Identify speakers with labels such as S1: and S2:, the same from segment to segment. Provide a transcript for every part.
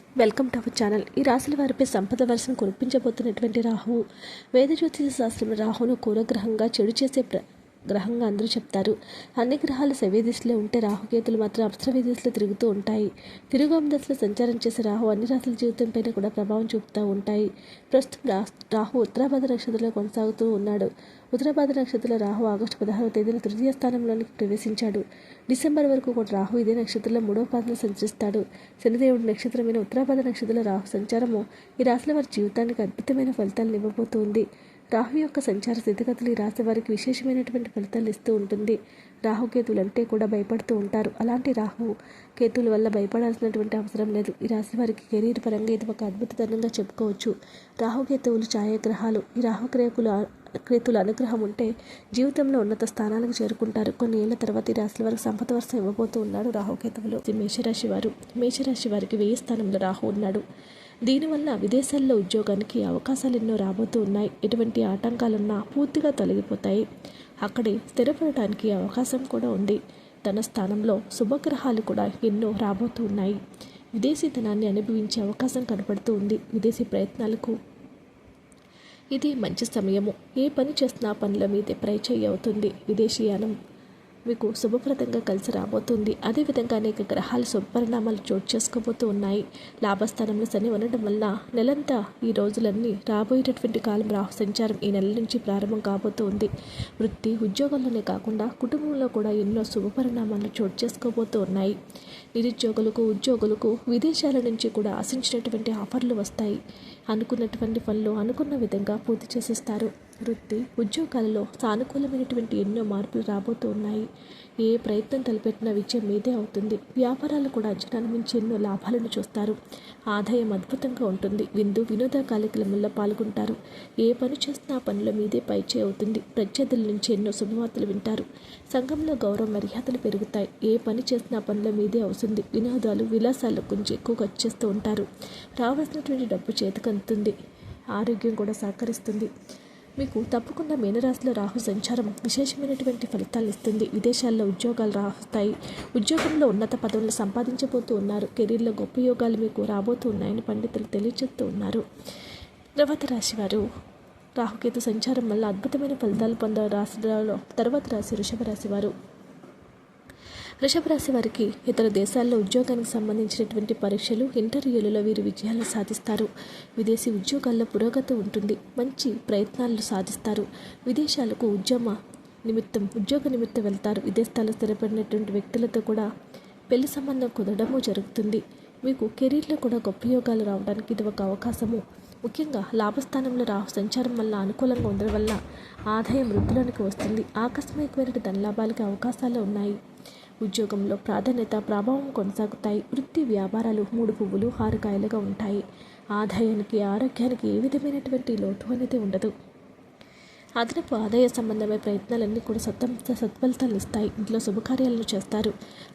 S1: Welcome to our channel ఈ రాశుల వారిపై సంపద వలసను కురిపించబోతున్నటువంటి రాహువు. వేద జ్యోతిష శాస్త్రం రాహును కూరగ్రహంగా చెడు చేసే ప్ర గ్రహంగా అందరూ చెప్తారు. అన్ని గ్రహాలు సవ్య దిశలో ఉంటే రాహుకేతులు మాత్రం అప్సవ్య దిశలో తిరుగుతూ ఉంటాయి. తిరుగోమ దశలో సంచారం చేసే రాహు అన్ని రాశుల జీవితంపైన కూడా ప్రభావం చూపుతూ ఉంటాయి. ప్రస్తుతం రా రాహు ఉత్తరాభాద నక్షత్రంలో కొనసాగుతూ ఉన్నాడు. ఉత్తరాభాద నక్షత్రంలో రాహు ఆగస్టు పదహారవ తేదీన తృతీయ స్థానంలోనికి ప్రవేశించాడు. డిసెంబర్ వరకు కూడా రాహు ఇదే నక్షత్రంలో మూడవ పాదంలో సంచరిస్తాడు. శనిదేవుడి నక్షత్రమైన ఉత్తరాభాద నక్షత్రంలో రాహు సంచారము ఈ రాశుల వారి జీవితానికి అద్భుతమైన ఫలితాలను ఇవ్వబోతోంది. రాహు యొక్క సంచార స్థితిగతులు ఈ రాశి వారికి విశేషమైనటువంటి ఫలితాలు ఇస్తూ ఉంటుంది. రాహుకేతువులు అంటే కూడా భయపడుతూ ఉంటారు. అలాంటి రాహు కేతువుల వల్ల భయపడాల్సినటువంటి అవసరం లేదు. ఈ రాశి వారికి కెరీర్ పరంగా ఇది ఒక అద్భుతతరంగా చెప్పుకోవచ్చు. రాహుకేతువులు ఛాయాగ్రహాలు. ఈ రాహుక్రేకులు క్రేతుల అనుగ్రహం ఉంటే జీవితంలో ఉన్నత స్థానాలకు చేరుకుంటారు. కొన్ని ఏళ్ళ తర్వాత ఈ రాశుల వారికి సంపద వరుస ఇవ్వబోతూ ఉన్నాడు రాహుకేతువులు మేషరాశి వారు. మేషరాశి వారికి వెయ్యి స్థానంలో రాహు ఉన్నాడు. దీనివల్ల విదేశాల్లో ఉద్యోగానికి అవకాశాలు ఎన్నో రాబోతూ ఉన్నాయి. ఎటువంటి ఆటంకాలున్నా పూర్తిగా తొలగిపోతాయి. అక్కడే స్థిరపడటానికి అవకాశం కూడా ఉంది. తన స్థానంలో శుభగ్రహాలు కూడా ఎన్నో రాబోతూ ఉన్నాయి. విదేశీతనాన్ని అనుభవించే అవకాశం కనపడుతూ ఉంది. విదేశీ ప్రయత్నాలకు ఇది మంచి సమయము. ఏ పని చేస్తున్నా పనుల మీదే ప్రయచయ్య అవుతుంది. విదేశీయానం మీకు శుభప్రదంగా కలిసి రాబోతుంది. అదేవిధంగా అనేక గ్రహాలు శుభపరిణామాలు చోటు చేసుకోబోతూ ఉన్నాయి. లాభస్థానంలో శని ఉండడం వల్ల నెలంతా ఈ రోజులన్నీ రాబోయేటటువంటి కాలం రాహు సంచారం ఈ నెల నుంచి ప్రారంభం కాబోతుంది వృత్తి ఉద్యోగంలోనే కాకుండా కుటుంబంలో కూడా ఎన్నో శుభపరిణామాలు చోటు చేసుకోబోతూ ఉన్నాయి. నిరుద్యోగులకు ఉద్యోగులకు విదేశాల నుంచి కూడా ఆశించినటువంటి ఆఫర్లు వస్తాయి. అనుకున్నటువంటి పనులు అనుకున్న విధంగా పూర్తి చేసేస్తారు. వృత్తి ఉద్యోగాలలో సానుకూలమైనటువంటి ఎన్నో మార్పులు రాబోతూ ఉన్నాయి ఏ ప్రయత్నం తలపెట్టినా విజయం మీదే అవుతుంది. వ్యాపారాలు కూడా అంచనాల మించి ఎన్నో లాభాలను చూస్తారు. ఆదాయం అద్భుతంగా ఉంటుంది. విందు వినోద కార్యక్రమంలో పాల్గొంటారు. ఏ పని చేస్తున్నా పనిలో పనుల మీదే పైచే అవుతుంది. ప్రత్యర్థుల నుంచి ఎన్నో శుభవార్తలు వింటారు. సంఘంలో గౌరవ మర్యాదలు పెరుగుతాయి. ఏ పని చేసినా పనుల మీదే అవుతుంది. వినోదాలు విలాసాలు కొంచెం ఎక్కువ ఖర్చు చేస్తూ ఉంటారు. రావాల్సినటువంటి డబ్బు చేతికందుతుంది ఆరోగ్యం కూడా సహకరిస్తుంది. మీకు తప్పకుండా మీనరాశిలో రాహు సంచారం విశేషమైనటువంటి ఫలితాలు ఇస్తుంది. విదేశాల్లో ఉద్యోగాలు రాస్తాయి. ఉద్యోగంలో ఉన్నత పదవులు సంపాదించబోతూ ఉన్నారు. కెరీర్లో గొప్ప యోగాలు మీకు రాబోతూ ఉన్నాయని పండితులు తెలియజేస్తూ ఉన్నారు. తర్వాత రాశివారు. రాహుకేతు సంచారం వల్ల అద్భుతమైన ఫలితాలు పొంద రాశి తర్వాత రాశి వృషభ రాశి వారు వృషభ రాశి వారికి ఇతర దేశాల్లో ఉద్యోగానికి సంబంధించినటువంటి పరీక్షలు ఇంటర్వ్యూలలో వీరు విజయాలు సాధిస్తారు. విదేశీ ఉద్యోగాల్లో పురోగతి ఉంటుంది. మంచి ప్రయత్నాలు సాధిస్తారు. విదేశాలకు ఉద్యమ నిమిత్తం ఉద్యోగ నిమిత్తం వెళ్తారు. విదేశాల్లో స్థిరపడినటువంటి వ్యక్తులతో కూడా పెళ్ళి సంబంధం కుదరడము జరుగుతుంది. మీకు కెరీర్లో కూడా గొప్ప యోగాలు రావడానికి ఇది ఒక అవకాశము. ముఖ్యంగా లాభస్థానంలో రా సంచారం వల్ల అనుకూలంగా ఉండడం వల్ల ఆదాయం వృద్ధిలోనికి వస్తుంది. ఆకస్మికమైన ధనలాభాలకి అవకాశాలు ఉన్నాయి. ఉద్యోగంలో ప్రాధాన్యత ప్రభావం కొనసాగుతాయి. వృత్తి వ్యాపారాలు మూడు పువ్వులు ఆరగాయలుగా ఉంటాయి. ఆదాయానికి ఆరోగ్యానికి ఏ విధమైనటువంటి లోటు అనేది ఉండదు. అదనపు ఆదాయ సంబంధమైన ప్రయత్నాలన్నీ కూడా సత్త సత్ఫలితాలు ఇస్తాయి. ఇంట్లో శుభకార్యాలను చేస్తారు.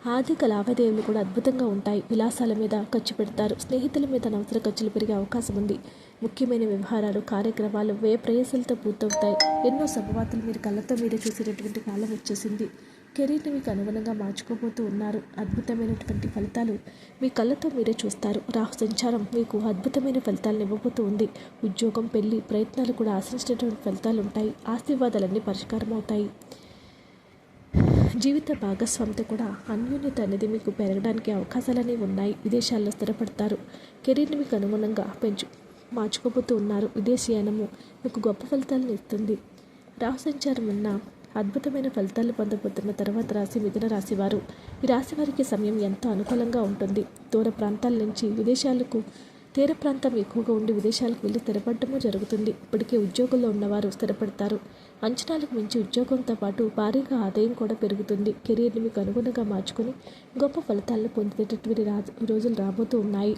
S1: ఆర్థిక లావాదేవీలు కూడా అద్భుతంగా ఉంటాయి. విలాసాల మీద ఖర్చు పెడతారు. స్నేహితుల మీద అనవసర ఖర్చులు పెరిగే అవకాశం ఉంది. ముఖ్యమైన వ్యవహారాలు కార్యక్రమాలు వ్యయ ప్రయాసాలతో పూర్తవుతాయి. ఎన్నో శుభవార్తలు మీరు కళ్ళతో మీరే చూసేటటువంటి కాలం వచ్చేసింది. కెరీర్ని మీకు అనుగుణంగా మార్చుకోబోతూ ఉన్నారు. అద్భుతమైనటువంటి ఫలితాలు మీ కళ్ళతో మీరే చూస్తారు. రాహు సంచారం మీకు అద్భుతమైన ఫలితాలను ఇవ్వబోతూ ఉంది. ఉద్యోగం పెళ్ళి ప్రయత్నాలు కూడా ఆశించినటువంటి ఫలితాలు ఉంటాయి. ఆశీర్వాదాలన్నీ పరిష్కారం అవుతాయి. జీవిత భాగస్వామితో కూడా అన్యోన్యత అనేది మీకు పెరగడానికి అవకాశాలనేవి ఉన్నాయి. విదేశాల్లో స్థిరపడతారు. కెరీర్ని మీకు అనుగుణంగా పెంచు మార్చుకోబోతూ ఉన్నారు. విదేశీయానము మీకు గొప్ప ఫలితాలను ఇస్తుంది. రాహు సంచారం ఉన్న అద్భుతమైన ఫలితాలు పొందబోతున్న తర్వాత రాశి మిథున రాశి వారు. ఈ రాశి వారికి సమయం ఎంతో అనుకూలంగా ఉంటుంది. దూర ప్రాంతాల నుంచి విదేశాలకు తీర ప్రాంతం ఎక్కువగా ఉండి విదేశాలకు వెళ్ళి స్థిరపడటము జరుగుతుంది. ఇప్పటికే ఉద్యోగంలో ఉన్నవారు స్థిరపడతారు. అంచనాలకు మించి ఉద్యోగంతో పాటు భారీగా ఆదాయం కూడా పెరుగుతుంది. కెరీర్ని మీకు అనుగుణంగా మార్చుకొని గొప్ప ఫలితాలను పొందేటటువంటి రా రోజులు రాబోతూ ఉన్నాయి.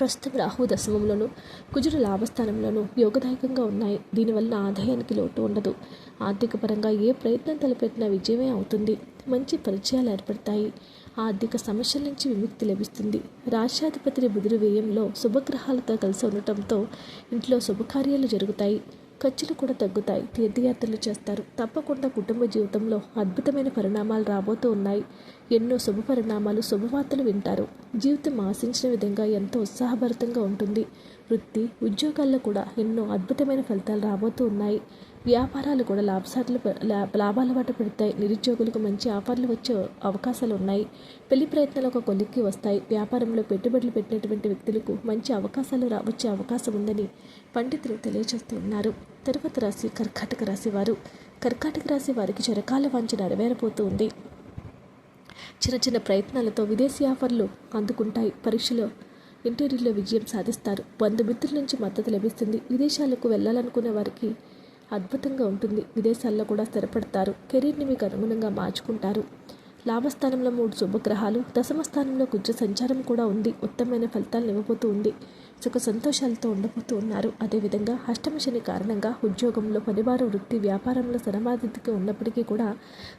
S1: ప్రస్తుతం రాహు దశమంలోను కుజుడు లాభస్థానంలోనూ యోగదాయకంగా ఉన్నాయి. దీనివల్ల ఆదాయానికి లోటు ఉండదు. ఆర్థిక పరంగా ఏ ప్రయత్నం తలపెట్టినా విజయమే అవుతుంది. మంచి పరిచయాలు ఏర్పడతాయి. ఆర్థిక సమస్యల నుంచి విముక్తి లభిస్తుంది. రాష్ట్రాధిపతి బుధుడు వ్యయంలో శుభగ్రహాలతో కలిసి ఉండటంతో ఇంట్లో శుభకార్యాలు జరుగుతాయి. ఖర్చులు కూడా తగ్గుతాయి. తీర్థయాత్రలు చేస్తారు. తప్పకుండా కుటుంబ జీవితంలో అద్భుతమైన పరిణామాలు రాబోతూ ఉన్నాయి. ఎన్నో శుభ పరిణామాలు శుభవార్తలు వింటారు. జీవితం ఆశించిన విధంగా ఎంతో ఉత్సాహభరితంగా ఉంటుంది. వృత్తి ఉద్యోగాల్లో కూడా ఎన్నో అద్భుతమైన ఫలితాలు రాబోతూ ఉన్నాయి. వ్యాపారాలు కూడా లాభసాట్లు లాభాల బాట పెడతాయి. నిరుద్యోగులకు మంచి ఆఫర్లు వచ్చే అవకాశాలు ఉన్నాయి. పెళ్ళి ప్రయత్నాలు ఒక కొలిక్కి వస్తాయి. వ్యాపారంలో పెట్టుబడులు పెట్టినటువంటి వ్యక్తులకు మంచి అవకాశాలు రా వచ్చే అవకాశం ఉందని పండితులు తెలియజేస్తూ ఉన్నారు. తరువాత రాశి కర్కాటక రాశి వారు. కర్కాటక రాశి వారికి చిరకాల వాంఛ నెరవేరబోతూ ఉంది. చిన్న చిన్న ప్రయత్నాలతో విదేశీ ఆఫర్లు అందుకుంటాయి. పరీక్షలో ఇంటర్వ్యూలో విజయం సాధిస్తారు. బంధుమిత్రుల నుంచి మద్దతు లభిస్తుంది. విదేశాలకు వెళ్ళాలనుకునే వారికి అద్భుతంగా ఉంటుంది. విదేశాల్లో కూడా స్థిరపడతారు. కెరీర్ని మీకు అనుగుణంగా మార్చుకుంటారు. లాభస్థానంలో మూడు శుభగ్రహాలు దశమ స్థానంలో కుజ సంచారం కూడా ఉంది. ఉత్తమమైన ఫలితాలను ఇవ్వబోతూ ఉంది. సుఖ సంతోషాలతో ఉండబోతూ ఉన్నారు. అదేవిధంగా అష్టమ శని కారణంగా ఉద్యోగంలో పనివారు వృత్తి వ్యాపారంలో సరమాధికి ఉన్నప్పటికీ కూడా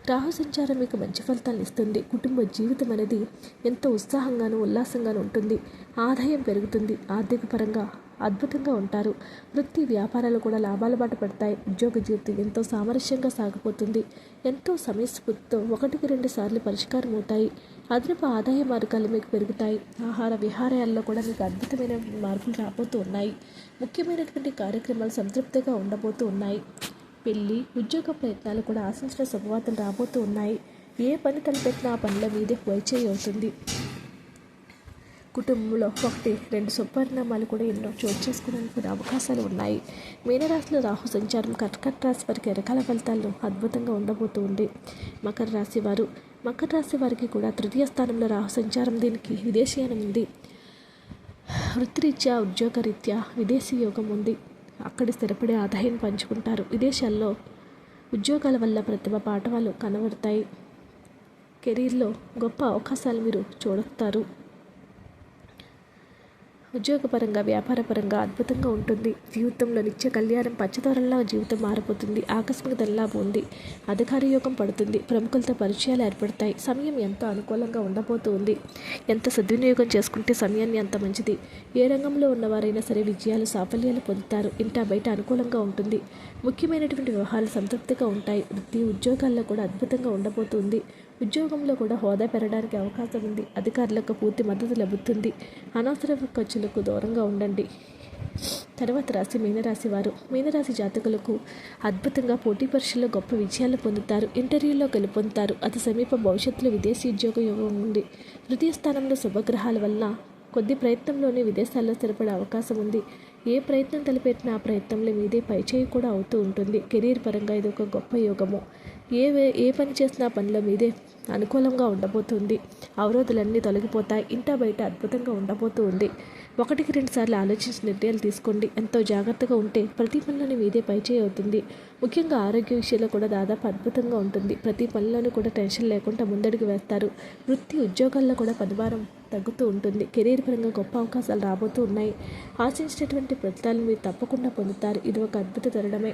S1: రాహు సంచారం మీకు మంచి ఫలితాలను ఇస్తుంది. కుటుంబ జీవితం అనేది ఎంతో ఉత్సాహంగాను ఉల్లాసంగాను ఉంటుంది. ఆదాయం పెరుగుతుంది. ఆర్థిక పరంగా అద్భుతంగా ఉంటారు. వృత్తి వ్యాపారాలు కూడా లాభాల బాట పడతాయి. ఉద్యోగ జీవితం ఎంతో సామరస్యంగా సాగిపోతుంది. ఎంతో సమయస్ఫూర్తితో ఒకటికి రెండు సార్లు పరిష్కారం అవుతాయి. అదనపు ఆదాయ మార్గాలు మీకు పెరుగుతాయి. ఆహార విహారాల్లో కూడా మీకు అద్భుతమైన మార్పులు రాబోతూ ఉన్నాయి. ముఖ్యమైనటువంటి కార్యక్రమాలు సంతృప్తిగా ఉండబోతూ ఉన్నాయి. పెళ్ళి ఉద్యోగ ప్రయత్నాలు కూడా ఆశించిన శుభవార్తలు రాబోతూ ఉన్నాయి. ఏ పని తలపెట్టినా ఆ పనిలో మీదే వైచేయి అవుతుంది. కుటుంబంలో ఒకటి రెండు సుపరిణామాలు కూడా ఎన్నో చోటు చేసుకోవడానికి అవకాశాలు ఉన్నాయి. మీనరాశిలో రాహు సంచారం కర్కట రాశి వారికి రకాల ఫలితాలు అద్భుతంగా ఉండబోతూ ఉంది. మకర రాశి వారు మకర రాశి వారికి కూడా తృతీయ స్థానంలో రాహు సంచారం దీనికి విదేశీయానం ఉంది. వృత్తిరీత్యా ఉద్యోగరీత్యా విదేశీ యోగం ఉంది. అక్కడ స్థిరపడే ఆదాయం పంచుకుంటారు. విదేశాల్లో ఉద్యోగాల వల్ల ప్రతిభ పాఠవాలు కనబడతాయి. కెరీర్లో గొప్ప అవకాశాలు మీరు చూడతారు ఉద్యోగపరంగా వ్యాపారపరంగా అద్భుతంగా ఉంటుంది. జీవితంలో నిత్య కళ్యాణం పచ్చదోరల్లా జీవితం మారిపోతుంది ఆకస్మిక ధనలాభం ఉంది. అధికార యోగం పడుతుంది. ప్రముఖులతో పరిచయాలు ఏర్పడతాయి. సమయం ఎంతో అనుకూలంగా ఉండబోతుంది. ఎంత సద్వినియోగం చేసుకుంటే సమయాన్ని అంత మంచిది. ఏ రంగంలో ఉన్నవారైనా సరే విజయాలు సాఫల్యాలు పొందుతారు. ఇంటా బయట అనుకూలంగా ఉంటుంది. ముఖ్యమైనటువంటి వ్యవహారాలు సంతృప్తిగా ఉంటాయి. వృత్తి ఉద్యోగాల్లో కూడా అద్భుతంగా ఉండబోతుంది. ఉద్యోగంలో కూడా హోదా పెరగడానికి అవకాశం ఉంది. అధికారులకు పూర్తి మద్దతు లభిస్తుంది. అనవసర ఖర్చులకు దూరంగా ఉండండి. తర్వాత రాశి మీనరాశి వారు. మీనరాశి జాతకులకు అద్భుతంగా పోటీ పరీక్షల్లో గొప్ప విజయాలు పొందుతారు. ఇంటర్వ్యూలో గెలుపొందుతారు. అతి సమీప భవిష్యత్తులో విదేశీ ఉద్యోగ యోగం ఉంది. తృతీయ స్థానంలో శుభగ్రహాల వల్ల కొద్ది ప్రయత్నంలోనే విదేశాల్లో స్థిరపడే అవకాశం ఉంది. ఏ ప్రయత్నం తలపెట్టినా ఆ ప్రయత్నంలో మీదే పైచేయి కూడా అవుతూ ఉంటుంది. కెరీర్ పరంగా ఇది ఒక గొప్ప యోగము. ఏ ఏ పని చేసినా పనుల మీదే అనుకూలంగా ఉండబోతుంది. అవరోధులన్నీ తొలగిపోతాయి. ఇంటా బయట అద్భుతంగా ఉండబోతూ ఉంది. ఒకటికి రెండు సార్లు ఆలోచించి నిర్ణయాలు తీసుకోండి. ఎంతో జాగ్రత్తగా ఉంటే ప్రతి పనులను మీదే పైచేయి అవుతుంది. ముఖ్యంగా ఆరోగ్య విషయంలో కూడా దాదాపు అద్భుతంగా ఉంటుంది. ప్రతి పనులను కూడా టెన్షన్ లేకుండా ముందడుగు వేస్తారు. వృత్తి ఉద్యోగాల్లో కూడా పనిభారం తగ్గుతూ ఉంటుంది. కెరీర్ పరంగా గొప్ప అవకాశాలు రాబోతూ ఉన్నాయి. ఆశించినటువంటి ఫలితాలు మీరు తప్పకుండా పొందుతారు. ఇది ఒక అద్భుత తరుణమే.